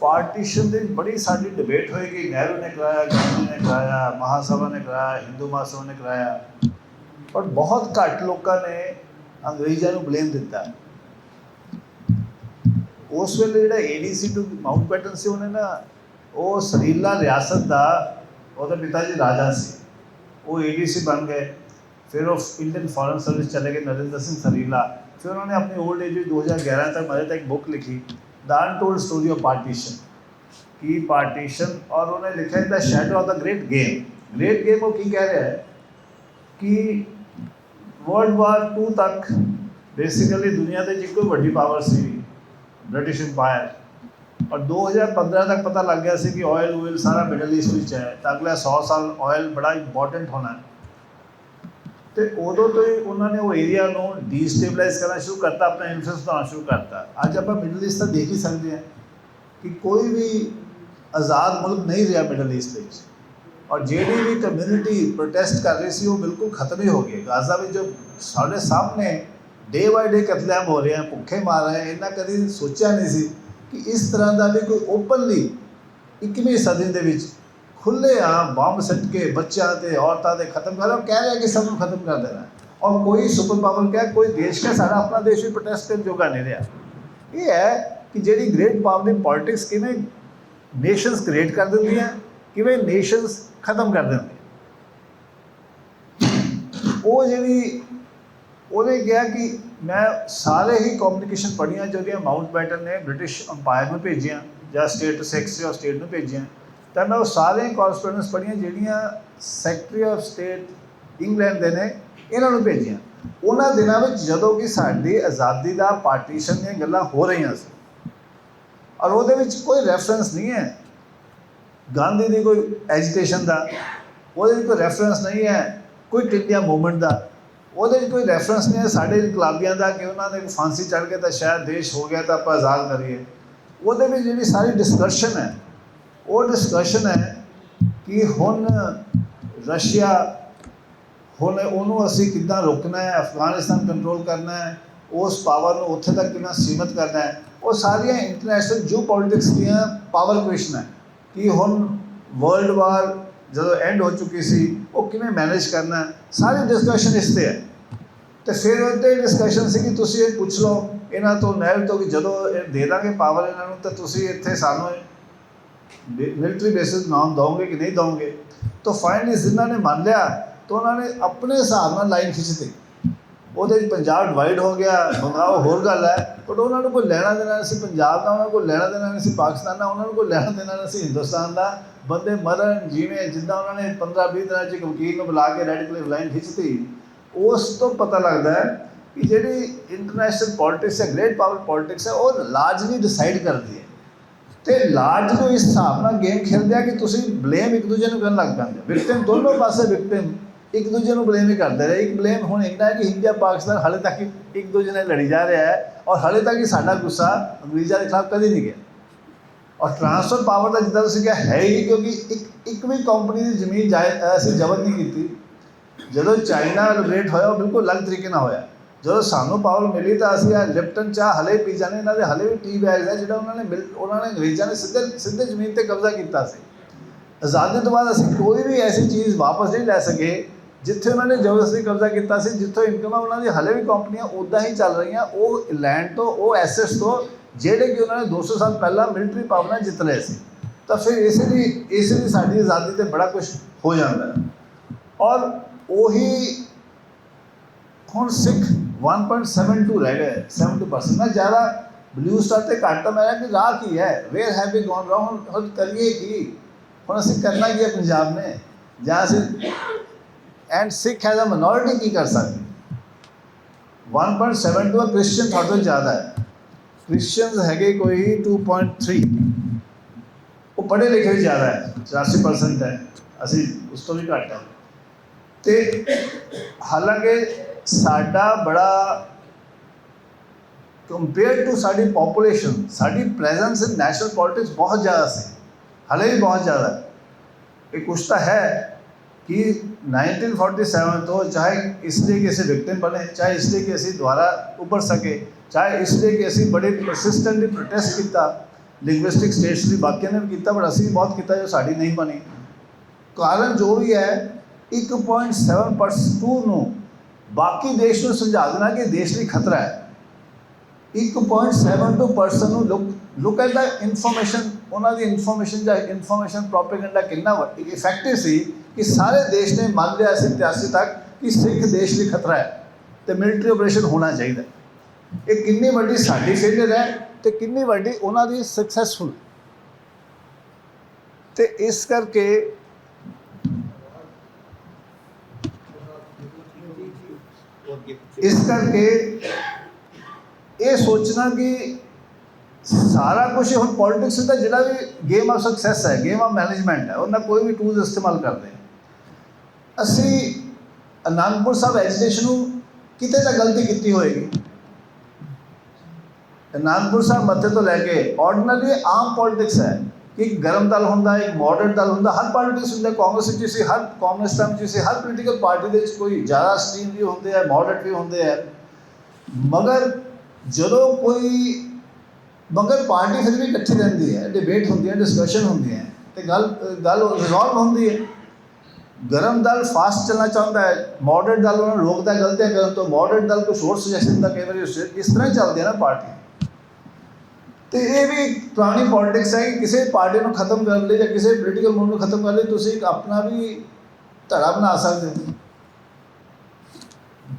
Partition ਦੇ ਬੜੀ ਸਾਡੀ ਡਿਬੇਟ ਹੋਏਗੀ ਨਹਿਰੂ ਨੇ ਕਰਾਇਆ, ਗਾਂਧੀ ਨੇ ਕਰਾਇਆ, ਮਹਾਸਭਾ ਨੇ ਕਰਾਇਆ, ਹਿੰਦੂ ਮਹਾਸਭਾ ਨੇ ਕਰਾਇਆ। ਪਰ ਬਹੁਤ ਘੱਟ ਲੋਕਾਂ ਨੇ ਅੰਗਰੇਜ਼ਾਂ ਨੂੰ ਬਲੇਮ ਦਿੱਤਾ। ਉਸ ਵੇਲੇ ਜਿਹੜਾ ਏਡੀਸੀ ਟੂ ਮਾਊਂਟ ਮਾਊਂਟਬੈਟਨ ਸੀ, ਉਹਨੇ ਨਾ ਉਹ ਸਰੀਲਾ ਰਿਆਸਤ ਦਾ ਉਹਦੇ ਪਿਤਾ ਜੀ ਰਾਜਾ ਸੀ। ਉਹ ਏਡੀਸੀ ਬਣ ਗਏ। ਫਿਰ ਉਹ ਇੰਡੀਅਨ ਫੋਰਨ ਸਰਵਿਸ ਚਲੇ ਗਏ ਨਰਿੰਦਰ ਸਿੰਘ ਸਰੀਲਾ। ਫਿਰ ਉਹਨਾਂ ਨੇ ਆਪਣੀ 올ਡ ਏਜ ਵਿੱਚ 2011 ਤੱਕ ਮਰੇ ਤੱਕ ਬੁੱਕ ਲਿਖੀ। The untold story of partition Ki partition ਔਰ ਉਹਨੇ ਲਿਖਿਆ the shadow of the great game great game ਉਹ ਕੀ ਕਹਿ ਰਿਹਾ ਹੈ ਕਿ ਵਰਲਡ ਵਾਰ 2 ਤੱਕ ਬੇਸਿਕਲੀ ਦੁਨੀਆ ਦੇ ਵਿੱਚ ਕੋਈ ਵੱਡੀ ਪਾਵਰ ਸੀ ਬ੍ਰਿਟਿਸ਼ ਇੰਪਾਇਰ ਔਰ 2015 ਤੱਕ ਪਤਾ ਲੱਗ ਗਿਆ ਸੀ ਕਿ ਆਇਲ ਆਇਲ ਸਾਰਾ ਮਿਡਲ ਈਸਟ ਵਿੱਚ ਹੈ ਤਾਂ ਅਗਲੇ 100 ਸਾਲ ਆਇਲ ਬੜਾ ਇੰਪੋਰਟੈਂਟ ਹੋਣਾ ਹੈ ਤੇ ਉਦੋਂ ਤੋਂ ਹੀ ਉਹਨਾਂ ਨੇ ਉਹ ਏਰੀਆ ਨੂੰ ਡੀਸਟੇਬਲਾਈਜ਼ ਕਰਨਾ ਸ਼ੁਰੂ ਕਰਤਾ, ਆਪਣਾ ਇਨਫਲੂਐਂਸ ਬਣਾਉਣਾ ਸ਼ੁਰੂ ਕਰਤਾ। ਅੱਜ ਆਪਾਂ ਮਿਡਲ ਈਸਟ ਤਾਂ ਦੇਖ ਹੀ ਸਕਦੇ ਹਾਂ ਕਿ ਕੋਈ ਵੀ ਆਜ਼ਾਦ ਮੁਲਕ ਨਹੀਂ ਰਿਹਾ ਮਿਡਲ ਈਸਟ ਵਿੱਚ। ਔਰ ਜਿਹੜੀ ਵੀ ਕਮਿਊਨਿਟੀ ਪ੍ਰੋਟੈਸਟ ਕਰ ਰਹੀ ਸੀ, ਉਹ ਬਿਲਕੁਲ ਖਤਮ ਹੀ ਹੋ ਗਈ। ਗਾਜ਼ਾ ਵਿੱਚ ਜੋ ਸਾਡੇ ਸਾਹਮਣੇ ਡੇ ਬਾਈ ਡੇ ਕਤਲੇਆਮ ਹੋ ਰਹੇ ਆ, ਭੁੱਖੇ ਮਾਰ ਰਹੇ ਹਨ ਇਹਨਾਂ ਕਦੀ ਸੋਚਿਆ ਨਹੀਂ ਸੀ ਕਿ ਇਸ ਤਰ੍ਹਾਂ ਦਾ ਵੀ ਕੋਈ ਓਪਨਲੀ 21ਵੀਂ ਸਦੀ ਦੇ ਵਿੱਚ ਖੁੱਲੇ ਆ, ਬੰਬ ਸੱਟ ਕੇ ਬੱਚਿਆਂ ਤੇ ਔਰਤਾਂ ਦੇ ਖਤਮ ਕਰ, ਉਹ ਕਹਿ ਰਿਹਾ ਕਿ ਸਭ ਨੂੰ ਖਤਮ ਕਰ ਦੇਣਾ ਹੈ। ਔਰ ਕੋਈ ਸੁਪਰ ਪਾਵਰ ਕਿਹਾ, ਕੋਈ ਦੇਸ਼ ਕਾ ਸਾਡਾ ਆਪਣਾ ਦੇਸ਼ ਵੀ ਪ੍ਰੋਟੈਸਟ ਕਰਨ ਜੋਗਾ ਨਹੀਂ ਰਿਹਾ ਇਹ ਹੈ ਕਿ ਜਿਹੜੀ ਗ੍ਰੇਟ ਪਾਵਰ ਦੀ ਪੋਲਿਟਿਕਸ ਕਿਵੇਂ ਨੇਸ਼ਨਸ ਕ੍ਰੀਏਟ ਕਰ ਦਿੰਦੀਆਂ, ਕਿਵੇਂ ਨੇਸ਼ਨਸ ਖਤਮ ਕਰ ਦਿੰਦੀਆਂ ਉਹ ਜਿਹੜੀ, ਉਹਨੇ ਕਿਹਾ ਕਿ ਮੈਂ ਸਾਰੇ ਹੀ ਕਮਿਊਨੀਕੇਸ਼ਨ ਪੜ੍ਹੀਆਂ, ਜਿਹੜੀਆਂ ਮਾਊਂਟ ਬੈਟਨ ਨੇ ਬ੍ਰਿਟਿਸ਼ ਅੰਪਾਇਰ ਨੂੰ ਭੇਜੀਆਂ ਜਾਂ ਸਟੇਟ ਸੈਕਟਰੀ ਆਫ ਸਟੇਟ ਨੂੰ ਭੇਜੀਆਂ ਤਾਂ ਮੈਂ ਉਹ ਸਾਰੇ ਕੋਰਸਪੋਂਡੈਂਸ ਪੜ੍ਹੀਆਂ ਜਿਹੜੀਆਂ ਸੈਕਟਰੀ ਆਫ ਸਟੇਟ ਇੰਗਲੈਂਡ ਦੇ ਨੇ, ਇਹਨਾਂ ਨੂੰ ਭੇਜੀਆਂ। ਉਹਨਾਂ ਦਿਨਾਂ ਵਿੱਚ ਜਦੋਂ ਕਿ ਸਾਡੀ ਆਜ਼ਾਦੀ ਦਾ ਪਾਰਟੀਸ਼ਨ ਦੀਆਂ ਗੱਲਾਂ ਹੋ ਰਹੀਆਂ ਸੀ, ਔਰ ਉਹਦੇ ਵਿੱਚ ਕੋਈ ਰੈਫਰੈਂਸ ਨਹੀਂ ਹੈ। ਗਾਂਧੀ ਦੀ ਕੋਈ ਐਜੀਟੇਸ਼ਨ ਦਾ, ਉਹਦੇ ਵਿੱਚ ਕੋਈ ਰੈਫਰੈਂਸ ਨਹੀਂ ਹੈ, ਕੋਈ ਇੰਡੀਆ ਮੂਵਮੈਂਟ ਦਾ। ਉਹਦੇ ਵਿੱਚ ਕੋਈ ਰੈਫਰੈਂਸ ਨਹੀਂ ਹੈ, ਸਾਡੇ ਇਨਕਲਾਬੀਆਂ ਦਾ ਕਿ ਉਹਨਾਂ ਨੇ ਫਾਂਸੀ ਚੜ੍ਹ ਕੇ ਤਾਂ ਸ਼ਾਇਦ ਦੇਸ਼ ਹੋ ਗਿਆ ਤਾਂ ਆਪਾਂ ਆਜ਼ਾਦ ਕਰੀਏ। ਉਹਦੇ ਵਿੱਚ ਜਿਹੜੀ ਸਾਰੀ ਡਿਸਕਸ਼ਨ ਹੈ ਉਹ ਡਿਸਕਸ਼ਨ ਹੈ ਕਿ ਹੁਣ ਰਸ਼ੀਆ, ਹੁਣ ਉਹਨੂੰ ਅਸੀਂ ਕਿੱਦਾਂ ਰੋਕਣਾ ਹੈ, ਅਫਗਾਨਿਸਤਾਨ ਕੰਟਰੋਲ ਕਰਨਾ ਹੈ, ਉਸ ਪਾਵਰ ਨੂੰ ਉੱਥੇ ਤੱਕ ਕਿੰਨਾ ਸੀਮਤ ਕਰਨਾ ਹੈ, ਉਹ ਸਾਰੀਆਂ ਇੰਟਰਨੈਸ਼ਨਲ ਜੋ ਪੋਲਿਟਿਕਸ ਦੀਆਂ ਪਾਵਰ ਕੁਐਸਚਨ ਹੈ ਕਿ ਹੁਣ ਵਰਲਡ ਵਾਰ ਜਦੋਂ ਐਂਡ ਹੋ ਚੁੱਕੀ ਸੀ, ਉਹ ਕਿਵੇਂ ਮੈਨੇਜ ਕਰਨਾ ਸਾਰੀ ਡਿਸਕਸ਼ਨ ਇਸ ਤੇ ਹੈ। ਤੇ ਫਿਰ ਉਹਦੇ ਡਿਸਕਸ਼ਨ ਸੀ ਕਿ ਤੁਸੀਂ ਇਹ ਪੁੱਛ ਲਓ, ਇਹਨਾਂ ਤੋਂ ਨਹਿਰ ਤੋਂ ਕਿ ਜਦੋਂ ਇਹ ਦੇ ਦਾਂਗੇ ਪਾਵਰ ਇਹਨਾਂ ਨੂੰ, ਤਾਂ ਤੁਸੀਂ ਇੱਥੇ ਸਾਨੂੰ ਮਿਲਟਰੀ ਬੇਸਿਸ ਨਾਮ ਦਓਗੇ ਕਿ ਨਹੀਂ ਦਓਗੇ ਤਾਂ ਫਾਈਨਲੀ ਜਿਨ੍ਹਾਂ ਨੇ ਮੰਨ ਲਿਆ, ਤਾਂ ਉਹਨਾਂ ਨੇ ਆਪਣੇ ਹਿਸਾਬ ਨਾਲ ਲਾਈਨ ਖਿੱਚਤੀ। ਉਹਦੇ ਵਿੱਚ ਪੰਜਾਬ ਡਿਵਾਈਡ ਹੋ ਗਿਆ ਬੰਗਾਲ ਹੋਰ ਗੱਲ ਹੈ ਬਟ ਉਹਨਾਂ ਨੂੰ ਕੋਈ ਲੈਣਾ ਦੇਣਾ ਨਹੀਂ ਸੀ, ਪੰਜਾਬ ਦਾ ਉਹਨਾਂ ਕੋਲ ਲੈਣਾ ਦੇਣਾ ਨਹੀਂ ਸੀ, ਪਾਕਿਸਤਾਨ ਦਾ ਉਹਨਾਂ ਨੂੰ ਕੋਈ ਲੈਣਾ ਦੇਣਾ ਨਹੀਂ ਸੀ, ਹਿੰਦੁਸਤਾਨ ਦਾ। ਬੰਦੇ ਮਰਨ, ਜਿਵੇਂ ਜਿੱਦਾਂ ਉਹਨਾਂ ਨੇ 15 20 ਦਿਨਾਂ 'ਚ ਇੱਕ ਵਕੀਲ ਨੂੰ ਬੁਲਾ ਕੇ ਰੈੱਡ ਕਲਿਫ ਲਾਈਨ ਖਿੱਚਤੀ, ਉਸ ਤੋਂ ਪਤਾ ਲੱਗਦਾ ਹੈ ਕਿ ਜਿਹੜੀ ਇੰਟਰਨੈਸ਼ਨਲ ਪੋਲਿਟਿਕਸ ਹੈ ਗ੍ਰੇਟ ਪਾਵਰ ਪੋਲਿਟਿਕਸ ਹੈ, ਉਹ ਲਾਰਜਲੀ ਡਿਸਾਈਡ ਕਰਦੀ ਹੈ। ਤੇ ਲਾਰਜ ਨੂੰ ਇਸ ਹਿਸਾਬ ਨਾਲ ਗੇਮ ਖੇਡਦੇ ਆ ਕਿ ਤੁਸੀਂ ਬਲੇਮ ਇੱਕ ਦੂਜੇ ਨੂੰ ਕਰਨ ਲੱਗ ਪੈਂਦੇ ਵਿਕਟਿਮ ਦੋਨੋਂ ਪਾਸੇ ਵਿਕਟਿਮ ਇੱਕ ਦੂਜੇ ਨੂੰ ਬਲੇਮ ਹੀ ਕਰਦੇ ਰਹੇ। ਇੱਕ ਬਲੇਮ ਹੁਣ ਇੰਨਾ ਹੈ ਕਿ ਇੰਡੀਆ ਪਾਕਿਸਤਾਨ ਹਾਲੇ ਤੱਕ ਹੀ ਇੱਕ ਦੂਜੇ ਨਾਲ ਲੜੀ ਜਾ ਰਿਹਾ ਹੈ ਔਰ ਹਾਲੇ ਤੱਕ ਹੀ ਸਾਡਾ ਗੁੱਸਾ ਅੰਗਰੇਜ਼ਾਂ ਦੇ ਖਿਲਾਫ ਕਦੇ ਨਹੀਂ ਗਿਆ। ਔਰ ਟ੍ਰਾਂਸਫਰ ਪਾਵਰ ਦਾ ਜਿੱਦਾਂ ਤੁਸੀਂ ਕਿਹਾ ਹੈ ਹੀ ਕਿਉਂਕਿ ਇੱਕ ਇੱਕ ਵੀ ਕੰਪਨੀ ਦੀ ਜ਼ਮੀਨ ਜਾਇ ਅਸੀਂ ਜ਼ਬਤ ਨਹੀਂ ਕੀਤੀ। ਜਦੋਂ ਚਾਈਨਾ ਰੇਟ ਹੋਇਆ, ਉਹ ਬਿਲਕੁਲ ਅਲੱਗ ਤਰੀਕੇ ਨਾਲ ਹੋਇਆ। ਜਦੋਂ ਸਾਨੂੰ ਪਾਵਰ ਮਿਲੀ ਤਾਂ ਅਸੀਂ ਆ ਲਿਪਟਨ ਚਾਹ ਹਲੇ ਪੀ ਜਾਂਦੇ ਇਹਨਾਂ ਦੇ ਹਲੇ ਵੀ ਟੀ ਬੈਗਸ ਹੈ ਜਿਹੜਾ ਉਹਨਾਂ ਨੇ ਮਿਲ- ਉਹਨਾਂ ਨੇ ਅੰਗਰੇਜ਼ਾਂ ਨੇ ਸਿੱਧੇ ਸਿੱਧੇ ਜ਼ਮੀਨ ਤੇ ਕਬਜ਼ਾ ਕੀਤਾ ਸੀ। ਆਜ਼ਾਦੀ ਤੋਂ ਬਾਅਦ ਅਸੀਂ ਕੋਈ ਵੀ ਐਸੀ ਚੀਜ਼ ਵਾਪਸ ਨਹੀਂ ਲੈ ਸਕੇ ਜਿੱਥੇ ਉਹਨਾਂ ਨੇ ਜ਼ਬਰਦਸਤੀ ਕਬਜ਼ਾ ਕੀਤਾ ਸੀ, ਜਿੱਥੋਂ ਇਨਕਮ ਆ ਉਹਨਾਂ ਦੀ ਹਲੇ ਵੀ ਕੰਪਨੀਆਂ ਉਦਾਂ ਹੀ ਚੱਲ ਰਹੀਆਂ। ਉਹ ਲੈਂਡ ਤੋਂ, ਉਹ ਐਸੈਟਸ ਤੋਂ ਜਿਹੜੇ ਕਿ ਉਹਨਾਂ ਨੇ 200 ਸਾਲ ਪਹਿਲਾਂ ਮਿਲਟਰੀ ਪਾਵਰ ਨਾਲ ਜਿੱਤ ਲਏ ਸੀ। ਤਾਂ ਫਿਰ ਇਸ ਲਈ ਇਸ ਲਈ ਸਾਡੀ ਆਜ਼ਾਦੀ ਤੇ ਬੜਾ ਕੁਝ ਹੋ ਜਾਂਦਾ ਹੈ। ਔਰ ਉਹੀ ਹੁਣ ਸਿੱਖ 1.72 ਰਹਿ ਗਏ 70% ਮੈਂ ਜ਼ਿਆਦਾ ਬਲੂ ਸਟਾਰ ਤੇ ਘੱਟ ਤਾਂ ਮੇਰਾ ਕਿ ਰਾਹ ਕੀ ਹੈ where have we gone wrong ਹੁਣ ਕਰੀਏ ਕੀ ਹੁਣ ਅਸੀਂ ਕਰਨਾ ਕੀ ਹੈ ਪੰਜਾਬ ਨੇ ਜਾਂ ਅਸੀਂ and Sikh as a minority ਕੀ ਕਰ ਸਕਦੇ 1.72 ਕ੍ਰਿਸਚੀਅਨ ਤੁਹਾਡੇ ਤੋਂ ਜ਼ਿਆਦਾ ਹੈ ਕ੍ਰਿਸਚੀਅਨਸ ਹੈਗੇ ਕੋਈ 2.3 ਉਹ ਪੜ੍ਹੇ ਲਿਖੇ ਵੀ ਜ਼ਿਆਦਾ ਹੈ 84% ਹੈ ਅਸੀਂ ਉਸ ਤੋਂ ਵੀ ਘੱਟ ਹੈ ਤੇ ਹਾਲਾਂਕਿ ਸਾਡਾ ਬੜਾ ਕੰਪੇਅਰ ਟੂ ਸਾਡੀ ਪੋਪੂਲੇਸ਼ਨ ਸਾਡੀ ਪ੍ਰੈਜ਼ੈਂਸ ਇਨ ਨੈਸ਼ਨਲ ਪੋਲਿਟਿਕਸ ਬਹੁਤ ਜ਼ਿਆਦਾ ਸੀ ਹਲੇ ਵੀ ਬਹੁਤ ਜ਼ਿਆਦਾ ਹੈ ਇਹ ਕੁਛ ਤਾਂ ਹੈ ਕਿ 1947 ਤੋਂ ਚਾਹੇ ਇਸ ਲਈ ਕਿ ਅਸੀਂ ਵਿਕਟਿਮ ਬਣੇ ਚਾਹੇ ਇਸ ਲਈ ਕਿ ਅਸੀਂ ਦੁਬਾਰਾ ਉੱਭਰ ਸਕੇ ਚਾਹੇ ਇਸ ਲਈ ਕਿ ਅਸੀਂ ਬੜੇ ਪਰਸਿਸਟੈਂਟਲੀ ਪ੍ਰੋਟੈਸਟ ਕੀਤਾ ਲਿੰਗੁਇਸਟਿਕ ਸਟੇਟਸ ਦੀ ਬਾਕੀਆਂ ਨੇ ਵੀ ਕੀਤਾ ਪਰ ਅਸੀਂ ਵੀ ਬਹੁਤ ਕੀਤਾ ਜੋ ਸਾਡੀ ਨਹੀਂ ਬਣੀ ਕਾਰਨ ਜੋ ਵੀ ਹੈ 1.7% ਨੂੰ ਬਾਕੀ ਦੇਸ਼ ਨੂੰ ਸਮਝਾ ਦੇਣਾ ਕਿ ਦੇਸ਼ ਲਈ ਖਤਰਾ ਹੈ। 1.72% ਨੂੰ look look at the information ਉਹਨਾਂ ਦੀ ਇਨਫੋਰਮੇਸ਼ਨ ਜਾਂ ਇਨਫੋਰਮੇਸ਼ਨ ਪ੍ਰੋਪੇਗੈਂਡਾ ਕਿੰਨਾ ਇਫੈਕਟਿਵ ਸੀ ਕਿ ਸਾਰੇ ਦੇਸ਼ ਨੇ ਮੰਨ ਲਿਆ ਸੀ 83 ਤੱਕ ਕਿ ਸਿੱਖ ਦੇਸ਼ ਲਈ ਖਤਰਾ ਹੈ ਤੇ ਮਿਲਟਰੀ ਆਪਰੇਸ਼ਨ ਹੋਣਾ ਚਾਹੀਦਾ ਇਹ ਕਿੰਨੀ ਵੱਡੀ ਸਾਡੀ ਫੇਲਿਅਰ ਹੈ ਤੇ ਕਿੰਨੀ ਵੱਡੀ ਉਹਨਾਂ ਦੀ ਸਕਸੈਸਫੁਲ ਤੇ ਇਸ ਕਰਕੇ ਇਸ ਕਰਕੇ ਇਹ ਸੋਚਣਾ ਕਿ ਸਾਰਾ ਕੁਝ ਹੁਣ ਪੋਲਿਟਿਕਸ ਦਾ ਜਿਹੜਾ ਵੀ ਗੇਮ ਆਫ ਸਕਸੈਸ ਹੈ ਗੇਮ ਆਫ ਮੈਨੇਜਮੈਂਟ ਹੈ, ਉਹਨਾਂ ਕੋਈ ਵੀ ਟੂਲਸ ਇਸਤੇਮਾਲ ਕਰਦੇ ਅਸੀਂ ਅਨੰਦਪੁਰ ਸਾਹਿਬ ਐਜੀਟੇਸ਼ਨ ਨੂੰ ਕਿਤੇ ਤਾਂ ਗਲਤੀ ਕੀਤੀ ਹੋਏਗੀ। ਅਨੰਦਪੁਰ ਸਾਹਿਬ ਮੱਥੇ ਤੋਂ ਲੈ ਕੇ ਆਰਡੀਨਰੀ ਆਮ ਪੋਲਿਟਿਕਸ ਹੈ। ਇੱਕ ਗਰਮ ਦਲ ਹੁੰਦਾ, ਇੱਕ ਮਾਡਰਨ ਦਲ ਹੁੰਦਾ, ਹਰ ਪੋਲਿਟਿਕਸ ਹੁੰਦਾ ਕਾਂਗਰਸ ਵਿੱਚ ਸੀ ਹਰ, ਕਾਂਗਰਸ ਟਾਈਮ ਵਿੱਚ ਸੀ ਹਰ ਪੋਲੀਟੀਕਲ ਪਾਰਟੀ ਦੇ ਵਿੱਚ ਕੋਈ ਜ਼ਿਆਦਾ ਸਟ੍ਰੀਮ ਵੀ ਹੁੰਦੇ ਆ ਮਾਡਰਨ ਵੀ ਹੁੰਦੇ ਆ। ਮਗਰ ਜਦੋਂ ਕੋਈ, ਮਗਰ ਪਾਰਟੀ ਫਿਰ ਵੀ ਇਕੱਠੀ ਰਹਿੰਦੀ ਹੈ ਡਿਬੇਟ ਹੁੰਦੀ ਹੈ ਡਿਸਕਸ਼ਨ ਹੁੰਦੀ ਹੈ, ਤੇ ਗੱਲ ਗੱਲ ਰਿਜ਼ੋਲਵ ਹੁੰਦੀ ਹੈ। ਗਰਮ ਦਲ ਫਾਸਟ ਚੱਲਣਾ ਚਾਹੁੰਦਾ ਹੈ ਮਾਡਰਨ ਦਲ ਉਹਨਾਂ ਨੂੰ ਰੋਕਦਾ ਹੈ ਗਲਤੀਆਂ ਕਰਨ ਤੋਂ ਮਾਡਰਨ ਦਲ ਕੁਛ ਹੋਰ ਸੁਜੈਸ਼ਨ ਦਿੰਦਾ ਕਈ ਵਾਰੀ ਉਸ- ਇਸ ਤਰ੍ਹਾਂ ਹੀ ਚੱਲਦੀ ਹੈ ਨਾ ਪਾਰਟੀ। ਤੇ ਇਹ ਵੀ ਪੁਰਾਣੀ ਪੋਲਿਟਿਕਸ ਹੈ ਕਿ ਕਿਸੇ ਪਾਰਟੀ ਨੂੰ ਖਤਮ ਕਰਨ ਲਈ ਜਾਂ ਕਿਸੇ ਪੋਲੀਟੀਕਲ ਮੂਵ ਨੂੰ ਖਤਮ ਕਰਨ ਲਈ ਤੁਸੀਂ ਇੱਕ ਆਪਣਾ ਵੀ ਧੜਾ ਬਣਾ ਸਕਦੇ ਹੋ।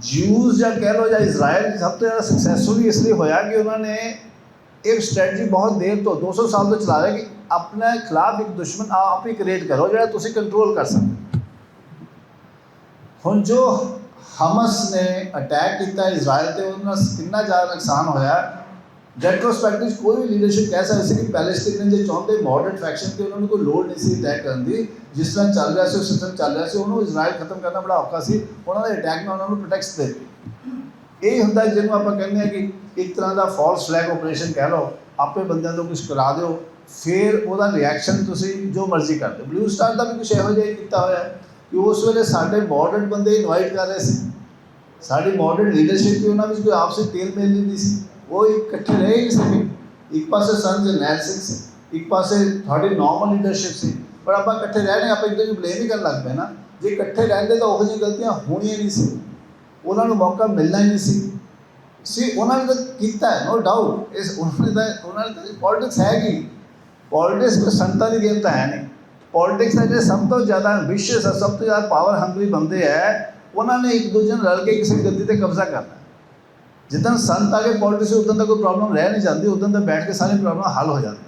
ਜਿਊਜ਼ ਜਾਂ ਕਹਿ ਲਓ ਜਾਂ ਇਜ਼ਰਾਈਲ ਸਭ ਤੋਂ ਜ਼ਿਆਦਾ ਸਕਸੈਸਫੁਲ ਇਸ ਲਈ ਹੋਇਆ ਕਿ ਉਹਨਾਂ ਨੇ ਇੱਕ ਸਟ੍ਰੈਟਜੀ ਬਹੁਤ ਦੇਰ ਤੋਂ 200 ਸਾਲ ਤੋਂ ਚਲਾ ਰਹੇ ਕਿ ਆਪਣੇ ਖਿਲਾਫ ਇੱਕ ਦੁਸ਼ਮਣ ਆਪ ਹੀ ਕ੍ਰੀਏਟ ਕਰੋ ਜਿਹੜਾ ਤੁਸੀਂ ਕੰਟਰੋਲ ਕਰ ਸਕਦੇ ਹੁਣ ਜੋ ਹਮਸ ਨੇ ਅਟੈਕ ਕੀਤਾ ਇਜ਼ਰਾਈਲ ਤੇ ਉਹਨਾਂ ਨਾਲ ਕਿੰਨਾ ਜ਼ਿਆਦਾ ਨੁਕਸਾਨ ਹੋਇਆ ਰੈਟਰੋਸਪੈਕਟਿਵ ਕੋਈ ਵੀ ਲੀਡਰਸ਼ਿਪ ਕਹਿ ਸਕਦੀ ਸੀ ਕਿ ਪੈਲੇਸਟੀਨ ਜੇ ਚਾਹੁੰਦੇ ਮਾਡਰਨ ਫੈਕਸ਼ਨ ਤੇ ਉਹਨਾਂ ਨੂੰ ਕੋਈ ਲੋੜ ਨਹੀਂ ਸੀ ਅਟੈਕ ਕਰਨ ਦੀ ਜਿਸ ਤਰ੍ਹਾਂ ਚੱਲ ਰਿਹਾ ਸੀ ਉਸ ਸਿਸਟਮ ਚੱਲ ਰਿਹਾ ਸੀ ਉਹਨੂੰ ਇਜ਼ਰਾਈਲ ਖਤਮ ਕਰਨਾ ਬੜਾ ਔਖਾ ਸੀ ਉਹਨਾਂ ਦੇ ਅਟੈਕ ਨਾਲ ਉਹਨਾਂ ਨੂੰ ਪ੍ਰੋਟੈਕਟ ਦੇ ਦਿੱਤੀ ਇਹ ਹੁੰਦਾ ਜਿਹਨੂੰ ਆਪਾਂ ਕਹਿੰਦੇ ਆ ਕਿ ਇੱਕ ਤਰ੍ਹਾਂ ਦਾ ਫਾਲਸ ਫਲੈਗ ਆਪਰੇਸ਼ਨ ਕਹਿ ਲਓ ਆਪੇ ਬੰਦਿਆਂ ਤੋਂ ਕੁਝ ਕਰਾ ਦਿਓ ਫਿਰ ਉਹਦਾ ਰਿਐਕਸ਼ਨ ਤੁਸੀਂ ਜੋ ਮਰਜ਼ੀ ਕਰ ਦਿਓ ਬਲੂ ਸਟਾਰ ਦਾ ਵੀ ਕੁਝ ਇਹੋ ਜਿਹਾ ਹੀ ਕੀਤਾ ਹੋਇਆ ਕਿ ਉਸ ਵੇਲੇ ਸਾਡੇ ਮਾਡਰਨ ਬੰਦੇ ਇਨਵਾਈਟ ਕਰ ਰਹੇ ਸੀ ਸਾਡੀ ਮਾਡਰਨ ਲੀਡਰਸ਼ਿਪ ਵੀ ਉਹਨਾਂ ਵਿੱਚ ਕੋਈ ਆਪਸੀ ਤੇਲ ਮੇਲ ਨਹੀਂ ਸੀ ਉਹ ਇਕੱਠੇ ਰਹੇ ਹੀ ਨਹੀਂ ਸਕੇ ਇੱਕ ਪਾਸੇ ਸੰਤ ਜਰਨੈਲ ਸਿੰਘ ਸੀ, ਇੱਕ ਪਾਸੇ ਤੁਹਾਡੀ ਨਾਰਮਲ ਲੀਡਰਸ਼ਿਪ ਸੀ। ਪਰ ਆਪਾਂ ਇਕੱਠੇ ਰਹਿ ਰਹੇ ਆਪਾਂ ਇੱਕ ਦੂਜੇ ਨੂੰ ਬਲੇਮ ਹੀ ਕਰਨ ਲੱਗ ਪਏ ਨਾ। ਜੇ ਇਕੱਠੇ ਰਹਿੰਦੇ ਤਾਂ ਉਹੋ ਜਿਹੀਆਂ ਗਲਤੀਆਂ ਹੋਣੀਆਂ ਨਹੀਂ ਸੀ। ਉਹਨਾਂ ਨੂੰ ਮੌਕਾ ਮਿਲਣਾ ਹੀ ਨਹੀਂ ਸੀ। ਸੀ ਉਹਨਾਂ ਨੇ ਤਾਂ ਕੀਤਾ ਨੋ ਡਾਊਟ ਇਸ ਉਹਨਾਂ ਨੇ ਤਾਂ, ਉਹਨਾਂ ਨੇ ਤਾਂ ਪੋਲਿਟਿਕਸ ਹੈ ਕੀ? ਪੋਲਿਟਿਕਸ ਕੋਈ ਸੰਤਾਂ ਦੀ ਗੇਮ ਤਾਂ ਹੈ ਨਹੀਂ। ਪੋਲਿਟਿਕਸ ਦਾ ਜਿਹੜੇ ਸਭ ਤੋਂ ਜ਼ਿਆਦਾ ਐਂਬੀਸ਼ੀਅਸ ਸਭ ਤੋਂ ਜ਼ਿਆਦਾ ਪਾਵਰ ਹੰਗਰੀ ਬੰਦੇ ਹੈ ਉਹਨਾਂ ਨੇ ਇੱਕ ਦੂਜੇ ਨਾਲ ਰਲ ਕੇ ਕਿਸੇ ਗੱਦੀ ਤੇ ਕਬਜ਼ਾ ਕਰਨਾ। ਜਿੱਦਾਂ ਸੰਤ ਆ ਕੇ ਪੋਲਿਟਿਕਸ ਉਦੋਂ ਤਾਂ ਕੋਈ ਪ੍ਰੋਬਲਮ ਰਹਿ ਨਹੀਂ ਜਾਂਦੀ ਉਦੋਂ ਤਾਂ ਬੈਠ ਕੇ ਸਾਰੀ ਪ੍ਰੋਬਲਮ ਹੱਲ ਹੋ ਜਾਂਦੀਆਂ